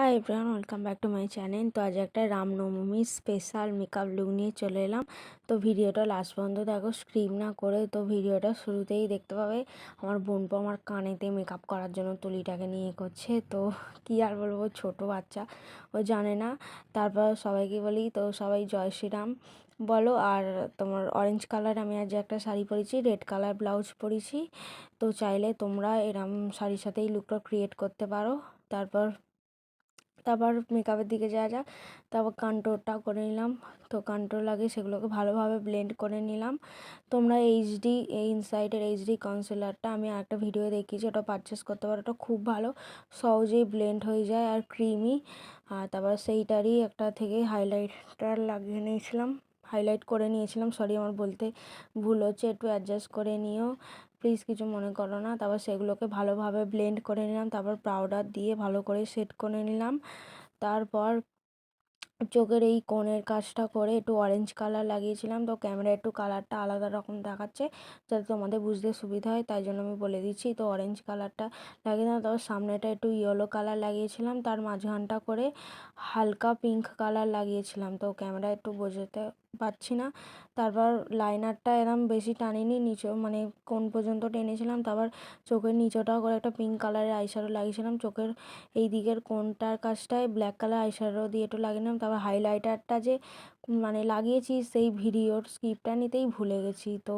Hi everyone welcome back to my channel তো আজ একটা রামনবমী স্পেশাল মেকআপ লুক নিয়ে চলে এলাম। তো ভিডিওটা লাস্ট পর্যন্ত দেখো স্ক্রিপ না করে। তো ভিডিওটা শুরুতেই দেখতে পাবে, আমার বোনপো আমার কানেতে মেকআপ করার জন্য তুলিটাকে নিয়ে করছে। তো কি আর বলব, ছোট বাচ্চা, ও জানে না। তারপর সবাইকে বলি, তো সবাই জয় শ্রীরাম। বলো, আর তোমার অরেঞ্জ কালার আমি আজ একটা শাড়ি পরেছি রেড কালার ব্লাউজ পরেছি। তো চাইলে তোমরা এরম শাড়ির সাথেই লুকটা ক্রিয়েট করতে পারো। তারপর তারপর মেকআপের দিকে যাওয়া যাক তারপর কন্ট্রোলটা করে নিলাম। তো কন্ট্রোল লাগে সেগুলোকে ভালোভাবে ব্লেন্ড করে নিলাম। তোমরা এইচডি এই ইনসাইডের এইচডি কনসিলারটা আমি একটা ভিডিও দেখিয়েছি, ওটা পারচেস করতে পারো। ওটা খুব ভালো, সহজেই ব্লেন্ড হয়ে যায় আর ক্রিমি আর তারপর সেইটারই একটা থেকে হাইলাইটার লাগিয়ে নিয়েছিলাম হাইলাইট করে নিয়েছিলাম। সরি আমার বলতে ভুল হচ্ছে, একটু অ্যাডজাস্ট করে নিও। প্লিজ কিছু মনে করো না। তারপর সেগুলোকে ভালোভাবে ব্লেন্ড করে নিলাম। তারপর পাউডার দিয়ে ভালো করে সেট করে নিলাম। তারপর চোখের এই কোণের কাজটা করে একটু অরেঞ্জ কালার লাগিয়েছিলাম। তো ক্যামেরা একটু কালারটা আলাদা রকম দেখাচ্ছে, যাতে তোমাদের বুঝতে সুবিধা হয়, তাই জন্য আমি বলে দিচ্ছি। তো অরেঞ্জ কালারটা লাগিয়ে দিলাম তারপর সামনেটা একটু ইয়েলো কালার লাগিয়েছিলাম, তার মাঝখানটা করে হালকা পিঙ্ক কালার লাগিয়েছিলাম। তো ক্যামেরা একটু বোঝাতে পারছি না। তারপর লাইনারটা এরম বেশি টানিনি নিচেও মানে কোন পর্যন্ত টেনেছিলাম। তারপর চোখের নিচেটাও করে একটা পিঙ্ক কালারের আইশ্যাডো লাগিয়েছিলাম। চোখের এই দিকের কোনটার কাজটায় ব্ল্যাক কালার আইশ্যাডো দিয়ে একটু লাগিয়ে নিলাম। তারপর হাইলাইটারটা যে মানে লাগিয়েছি সেই ভিডিওর স্ক্রিপ্টটা নিতেই ভুলে গেছি। তো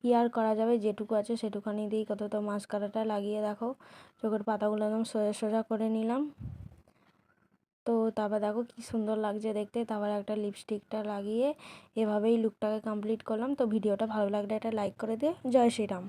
কী আর করা যাবে? যেটুকু আছে সেটুখানি দিয়েই কত তো মাস্কারাটা লাগিয়ে দেখো। চোখের পাতাগুলো একদম সোজা সোজা করে নিলাম। তো তারপর দেখো কি সুন্দর লাগছে দেখতে। তারপর একটা লিপস্টিকটা লাগিয়ে এভাবেই লুকটাকে কমপ্লিট করলাম। তো ভিডিওটা ভালো লাগলে একটা লাইক করে দিয়ে জয় শ্রীরাম।